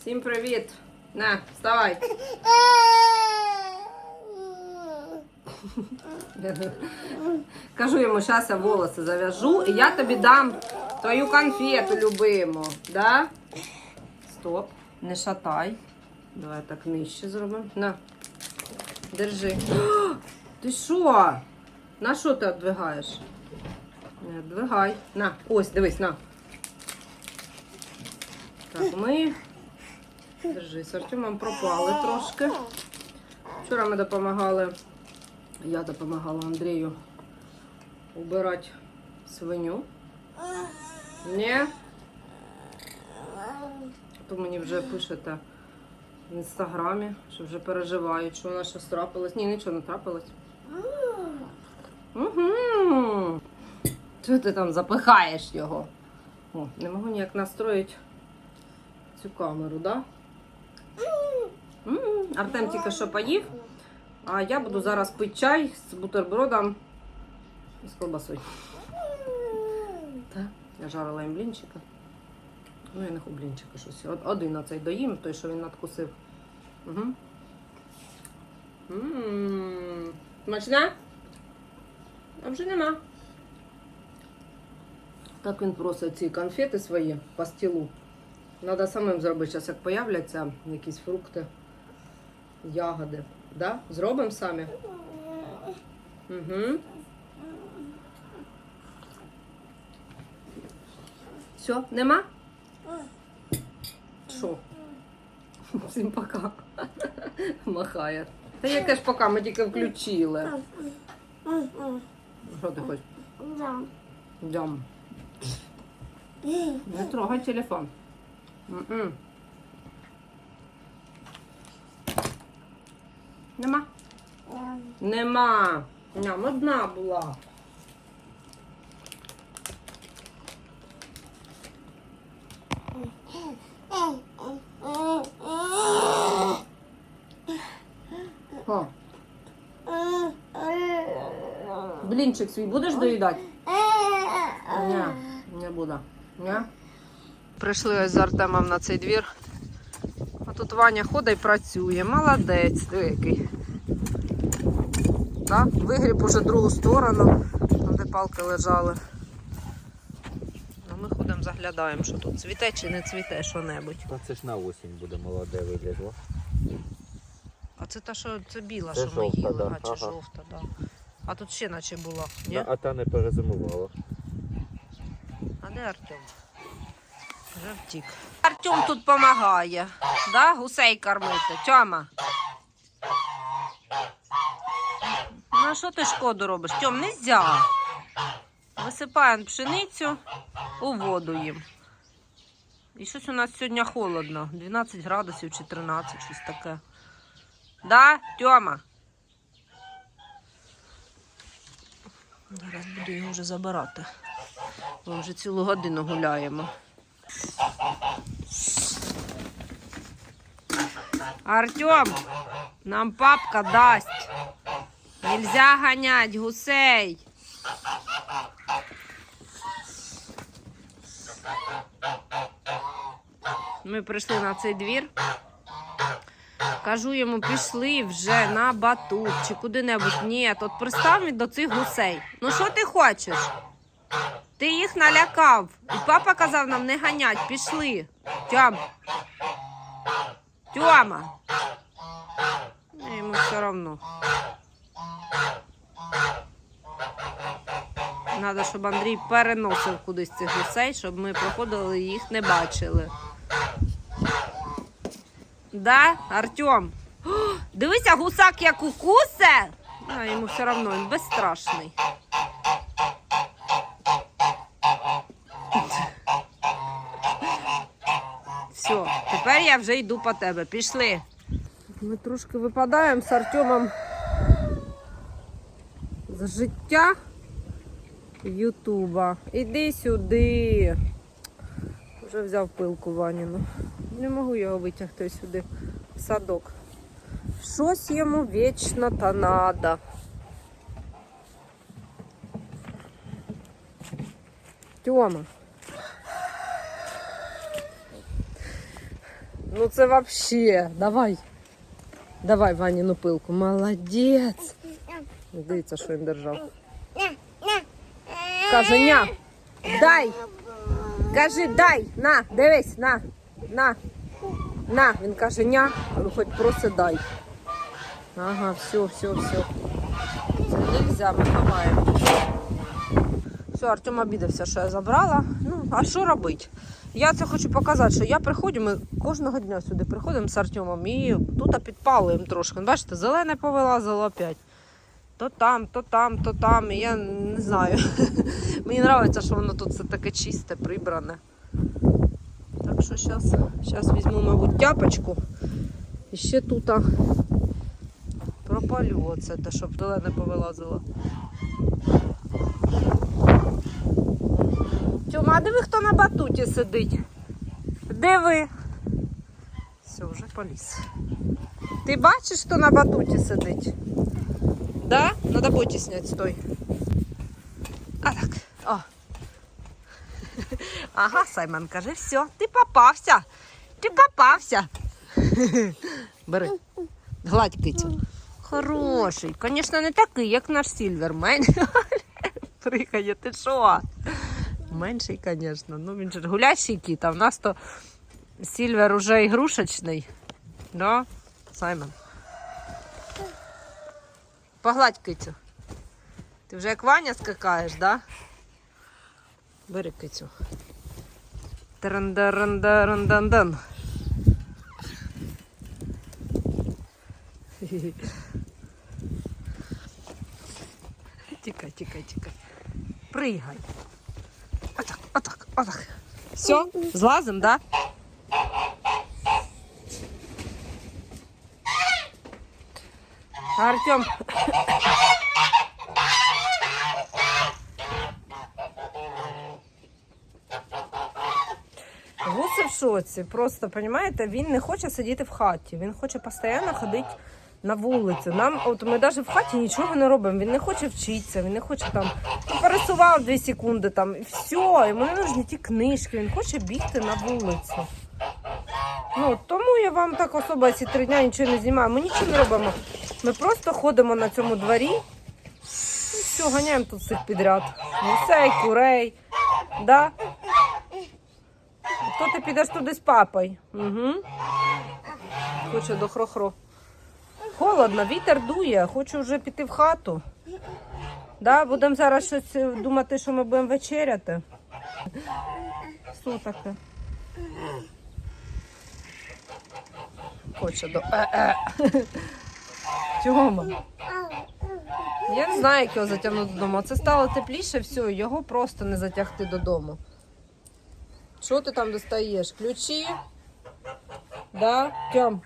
Всім привіт! На, вставай! Кажу йому, зараз я волоси зав'яжу, і я тобі дам твою конфету любиму. Да? Стоп, не шатай. Давай так нижче зробимо. На. Держи. О, ти що? На що ти віддвигаєш? Не віддвигай. На, ось, дивись, на. Так, ми. Держи, з Артемом пропали трошки. Вчора ми допомагали. Я допомагала Андрію убирати свиню. Ні? То мені вже пишете в інстаграмі, що вже переживають, що вона щось трапилось. Ні, нічого не трапилось. Угу. Чого ти там запихаєш його? О, не можу ніяк настроїти цю камеру, да? Артем тільки що поїв, а я буду зараз пити чай з бутербродом і з колбасою. Так, я жарила їм блінчика. Ну, я не хочу блінчика щось. Один оцей доїм, той, що він надкусив. Угу. Ммм. Смачна? А вже нема. Так він просить ці конфети свої по стілу. Треба самим зробити, зараз як появляться якісь фрукти, ягоди. Да? Зробимо самі? Угу. Все, нема? Що? Всім пока. Махає. Та яке ж пока ми тільки включили. Що ти хочеш? Дям. Не трогай телефон. М-м. Нема. Нема. Ням, одна була. О, блінчик свій будеш доїдати? Ні, не буду. Ні? Прийшли ось з Артемом на цей двір. Тут Ваня ходить і працює. Молодець, який. Да? Вигріб уже другу сторону, там де палки лежали. А ми ходимо, заглядаємо, що тут цвіте чи не цвіте що-небудь. Та це ж на осінь буде молоде вилізло. А це та, що це біла, Це що ми жовта, їли, да. а чи Ага. жовта, да. А тут ще наче була. Ні? Да, а та не перезимувала. А де Артем? Вже втік. Артем тут допомагає. Да? Гусей кормити. Тьома. Ну а що ти шкоду робиш? Тьом, нельзя. Висипаємо пшеницю у воду їм. І щось у нас сьогодні холодно. 12 градусів чи 13, щось таке. Да, Тьома? Зараз буду його вже забирати. Ми вже цілу годину гуляємо. Артем, нам папка дасть. Нельзя гонять гусей. Ми прийшли на цей двір. Кажу йому, пішли вже на батут чи куди-небудь. Ні, от пристав до цих гусей. Ну що ти хочеш? Ти їх налякав. І папа казав нам не ганять, пішли. Тьом. Тьома. Ну, Йому все одно. Треба, щоб Андрій переносив кудись цих гусей, щоб ми проходили і їх не бачили. Да, Артем? Дивися, гусак як укусе. А йому все одно, він безстрашний. Все, тепер я вже йду по тебе. Пішли. Ми трошки випадаємо з Артемом з життя Ютуба. Іди сюди. Вже взяв пилку Ваніну. Не можу його витягти сюди в садок. Щось йому вічно та надо. Тьома. Ну це вообще. Давай. Давай Ваніну пилку. Молодець. Дивіться, що він держав. Каже, ня. Дай. Кажи, дай. На, дивись, на. На. На. Він каже, ня. Ну, Хоч просто дай. Ага, все, все, все. Це нельзя, ми ховаємо. Все, Артем обідався, що я забрала. Ну, а що робити? Я це хочу показати, що я приходжу, ми кожного дня сюди приходимо з Артемом і тут підпалуємо трошки. Бачите, зелене повилазило опять. То там, то там, то там. І я не знаю. Мені подобається, що воно тут все таке чисте, прибране. Так що зараз зараз візьму, мабуть, тяпочку. І ще тут пропалю оце, щоб зелене повилазило. Тьома, диви, хто на батуті сидить? Диви. Все, вже поліз. Ти бачиш, хто на батуті сидить? Да? Надо боті снять, стой. А так. О. Ага, Саймон каже, все, ти попався. Ти попався. Бери. Гладь кицю. Хороший. Звісно, не такий, як наш Сільвермен. Прикає, ти що? Менший, звісно. Ну, він же гулящий кіт, а в нас то Сільвер уже ігрушечний. Да? Саймон. Погладь кицю. Ти вже як Ваня скакаєш, да? Бери кицю. Тарандарандарандандан. Тікай, тікай, тікай. Пригай. Отак, отак. Все, злазим, да? Артем. Гуси в шоці. Просто, розумієте, він не хоче сидіти в хаті. Він хоче постійно ходити на вулицю. Нам, от ми навіть в хаті нічого не робимо. Він не хоче вчитися, він не хоче там пересував 2 секунди там і все. Йому не нужні ті книжки, він хоче бігти на вулицю. Ну, тому я вам так особо ці три дня нічого не знімаю. Ми нічого не робимо. Ми просто ходимо на цьому дворі і все, ганяємо тут всіх підряд. Гусей, курей. Да? То ти підеш туди з папою. Угу. Хоче до хро-хро. Холодно, вітер дує, хочу вже піти в хату. Да, будемо зараз щось е, думати, що ми будемо вечеряти. Що таке? Хоче до. Е-е. Тьома. Я не знаю, як його затягнути додому. Це стало тепліше, все, його просто не затягти додому. Що ти там достаєш? Ключі? Да? Тьом.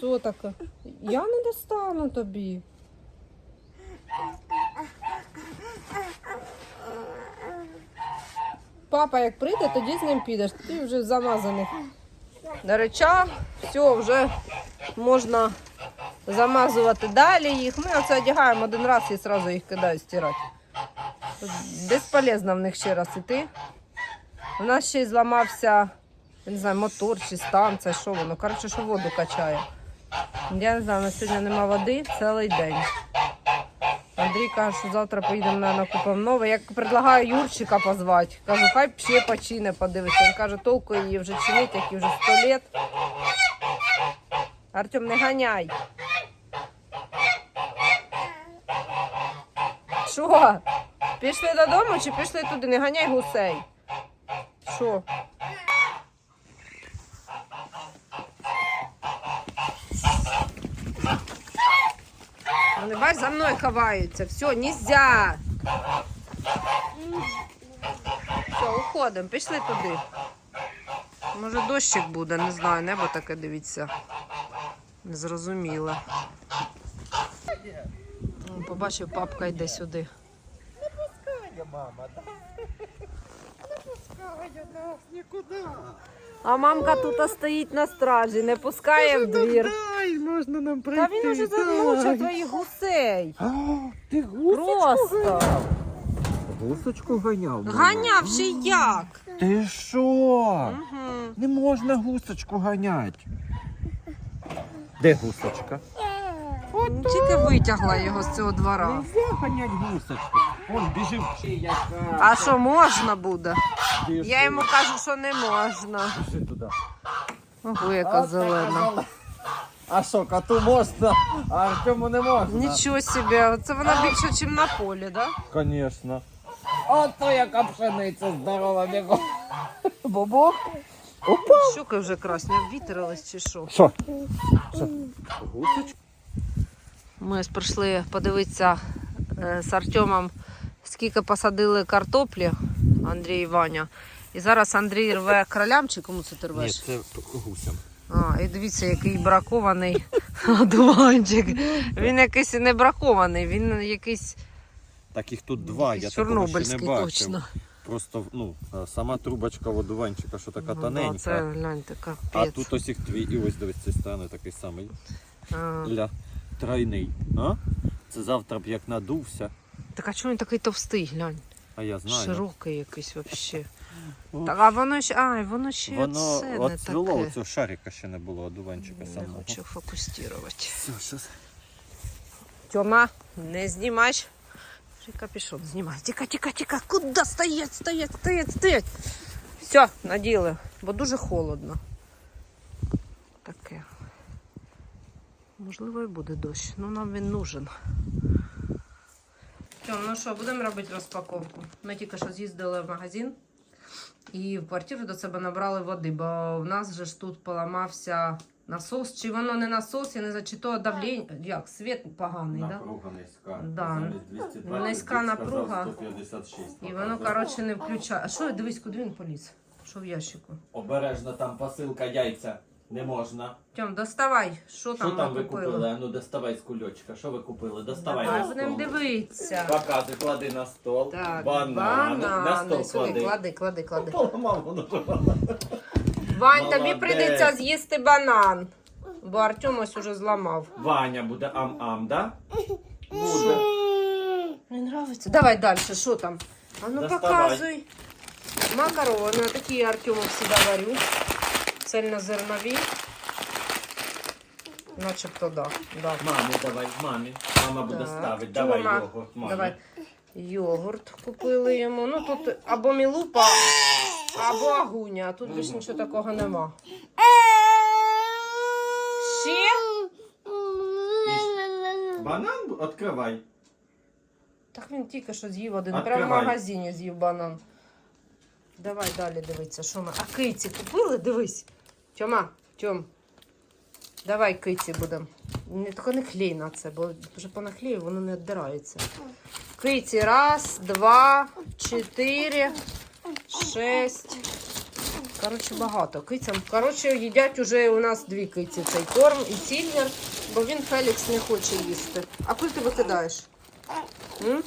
Що таке? Я не достану тобі. Папа як прийде, тоді з ним підеш. Ти вже замазаний. На речах, все, вже можна замазувати далі їх. Ми оце одягаємо один раз і одразу їх кидаю стирати. Безполезно в них ще раз іти. У нас ще й зламався, я не знаю, мотор чи станція, що воно. Коротше, що воду качає. Я не знаю, на сьогодні нема води цілий день. Андрій каже, що завтра поїдемо на купимо нове. Я предлагаю Юрчика позвати. Кажу, хай ще почине, подивиться. Він каже, толку її вже чинить, як їй вже сто літ. Артем, не ганяй. Що? Пішли додому чи пішли туди? Не ганяй гусей. Що? Вони бач, за мною ховаються. Все, нельзя. Все, уходимо, пішли туди. Може дощик буде, не знаю, небо таке дивіться. Незрозуміле. О, Побачив, папка йде сюди. мама, да? Не пускає нас нікуди. А мамка тут стоїть на стражі, не пускає в двір. Дай, можна нам прийти. Та він уже замучив твоїх гусей. А, ти гусечку Просто. гнав? Гусочку ганяв? мама? Ганяв ще як? Ти що? Не можна гусочку ганяти. Де гусочка? Тільки витягла його з цього двора. Нельзя ганять гусочку. Он біжив. А що можна буде? Я йому кажу, що не можна. Пішли туди. Ого, яка зелена. А що, коту можна, а Артему не можна? Нічого собі, це вона більше, ніж на полі, да? Звісно. Ото яка пшениця здорова бігом. Бобок. Опа. Щуки вже красні, обвітрились чи що? Що? Ми ж прийшли подивитися е, з Артемом, скільки посадили картоплі, Андрій і Ваня. І зараз Андрій рве кролям, чи кому це ти Ні, рвеш? це гусям. А, і дивіться, який бракований одуванчик. Він якийсь не бракований, він якийсь Таких тут два, я такого ще не чорнобильський бачив. точно. Просто ну, е, сама трубочка водуванчика, що така Ну, да, тоненька. це гляньте, А тут ось їх дві, і ось дивись, цієї сторони такий самий. А, Ля, тройний. А? Це завтра б як надувся, Так а чому він такий товстий, глянь? а я знаю. Широкий якийсь взагалі. Ну, Так, а воно ще, а, воно ще Воно це не от цвіло, таке. оцього шарика ще не було, одуванчика Не самого. хочу фокусувати. Все, щас. Тьома, не знімай. Ще капюшон знімай. Тіка, тіка, тіка. Куди стоять, стоять, стоять, стоять. Все, наділи, бо дуже холодно. Таке. Можливо, і буде дощ. Ну нам він нужен. Тьом, ну що, будемо робити розпаковку. Ми тільки що з'їздили в магазин і в квартиру до себе набрали води, бо в нас же ж тут поламався насос. Чи воно не насос, я не знаю, чи то давлення. Як, світ поганий, так? Да? Напруга низька. Да. Замість 220, Низька дід сказав напруга. 156 І воно, коротше, не включає. А що, дивись, куди він поліз? Що в ящику? Обережно там посилка яйця. Не можна. Тьом, доставай, що Що там, там ви купили? А Ну доставай з кульочка. Що ви купили? Доставай на будемо стол. дивитися. Показуй, клади на стол. Так, банани. На стол Сюди, клади. клади, клади, клади. Поламав воно. Вань, тобі Молодець. прийдеться з'їсти банан. Бо Артем ось уже зламав. Ваня буде ам-ам, да? Буде. Мені нравиться. Давай далі, що там? А ну Доставай. показуй. Макарони, такі Артему всегда варю. Цельнозернові. Начебто да. да. Мамі давай, мамі. Мама буде Так. ставити. Давай Тьома, його. Мамі. Давай. Йогурт купили йому. Ну тут або мілупа, або агуня. А тут більш нічого такого нема. Ще? Банан відкривай. Так він тільки що з'їв один. Прямо в магазині з'їв банан. Давай далі дивитися, що ми. А киці купили? Дивись. Тьома, Тьом. Давай киці будемо. Не, тільки не клей на це, бо вже понаклею, воно не віддирається. Киці. Раз, два, чотири, шесть. Коротше, багато кицям. Коротше, їдять уже у нас дві киці цей корм і сільвер, бо він Фелікс не хоче їсти. А куди ти викидаєш? М?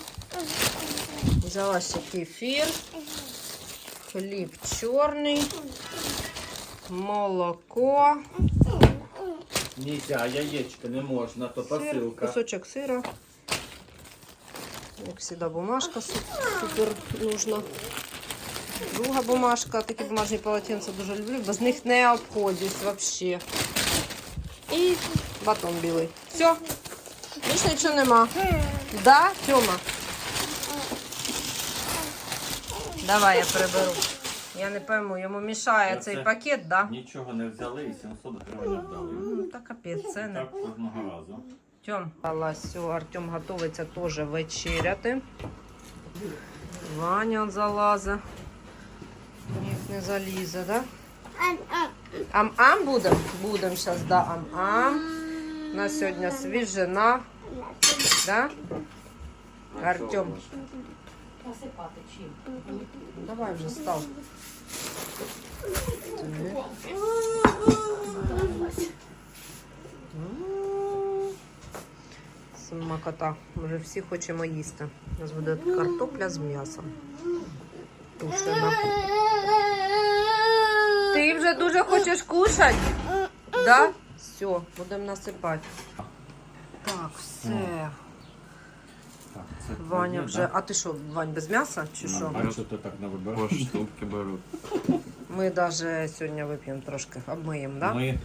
Взяла ще кефір, хліб чорний, молоко, Нельзя, яєчко не можна, то сир, посилка. кусочок сира. Як завжди, бумажка су- супер нужна. Друга бумажка, такі бумажні полотенця дуже люблю, без них не обходжусь взагалі. І батон білий. Все. Більше нічого нема. Да, Тьома? Давай я приберу. Я не пойму, йому мішає Я цей це- пакет, да? Нічого не взяли і 700 гривень віддали. Ну, та капець, це не. Так кожного разу. Тьом, все, Артем готується теж вечеряти. Ваня залазить. Ніяк не залізе, да? Ам-ам будем? Будем зараз, да, ам-ам. На сьогодні свіжина. Да? Артем. Давай вже став. Смакота. Вже всі хочемо їсти. У нас буде картопля з м'ясом. Тушена. Ти вже дуже хочеш кушати? Да? Все, будемо насипати. Так, все. Так, Це Ваня вже. да? А ти що, Вань, без м'яса чи що? А що ти так не По вибираєш? штуки беру. Ми навіть сьогодні вип'ємо трошки, обмиємо, так? Да? Ми,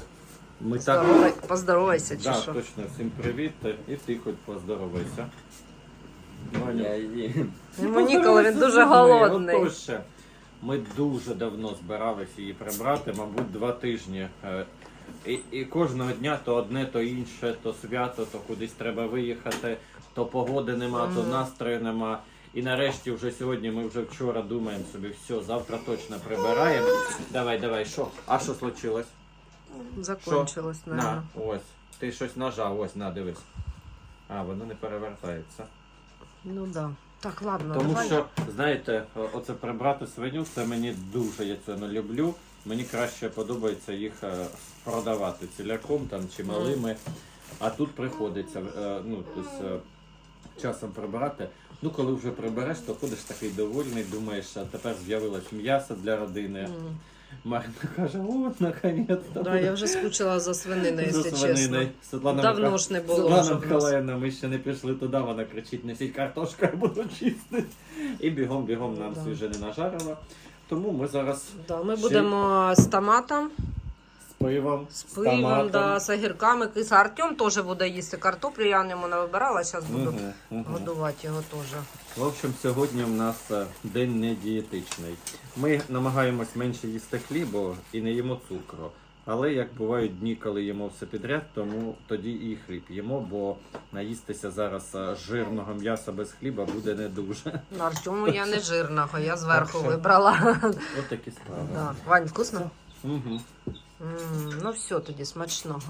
ми так. Поздоровай- Поздоровайся, чи Да, що? точно, всім привіт. І ти хоч поздоровайся. Ваня. Їм. Йому ніколи, він дуже Ми, голодний. отож ще. Ми дуже давно збиралися її прибрати, мабуть, два тижні. Е, І, і кожного дня то одне, то інше, то свято, то кудись треба виїхати, то погоди нема, то настрою нема. І нарешті вже сьогодні ми вже вчора думаємо собі, все, завтра точно прибираємо. Давай, давай, що? А що случилось? Закончилось, На, наверное. ось. Ти щось нажав, ось, на, дивись. А, воно не перевертається. Ну да. Так, ладно, Тому давай. що, знаєте, оце прибрати свиню, це мені дуже я це не люблю. Мені краще подобається їх е, продавати ціляком там чи малими. А тут приходиться е, ну, тобто, часом прибирати. Ну, коли вже прибереш, то ходиш такий довольний, думаєш, а тепер з'явилось м'ясо для родини. М. Марина каже, о, наконець-то. Да, я вже скучила за свининою, якщо чесно. Світлана Давно Миха- ж не було. Світлана Миколаївна, ми ще не пішли туди, вона кричить, несіть картошку, я буду чистити. І бігом-бігом нам Да. свіже не нажарила. Тому ми зараз Да, ми Ще- будемо з томатом, пивом, з пивом, томатом. да, з огірками. Киса Артем теж буде їсти картоплю, я йому не вибирала, зараз буду Мгм, мгм. годувати його теж. В общем, сьогодні в нас е, день не дієтичний. Ми намагаємось менше їсти хлібу і не їмо цукру. Але як бувають дні, коли їмо все підряд, тому тоді і хліб їмо, бо наїстися зараз е, жирного м'яса без хліба буде не дуже. На Артему я не жирного, я зверху Так що? вибрала. От такі справи. Да. Вань, вкусно? Угу. Ну, все тоді смачного.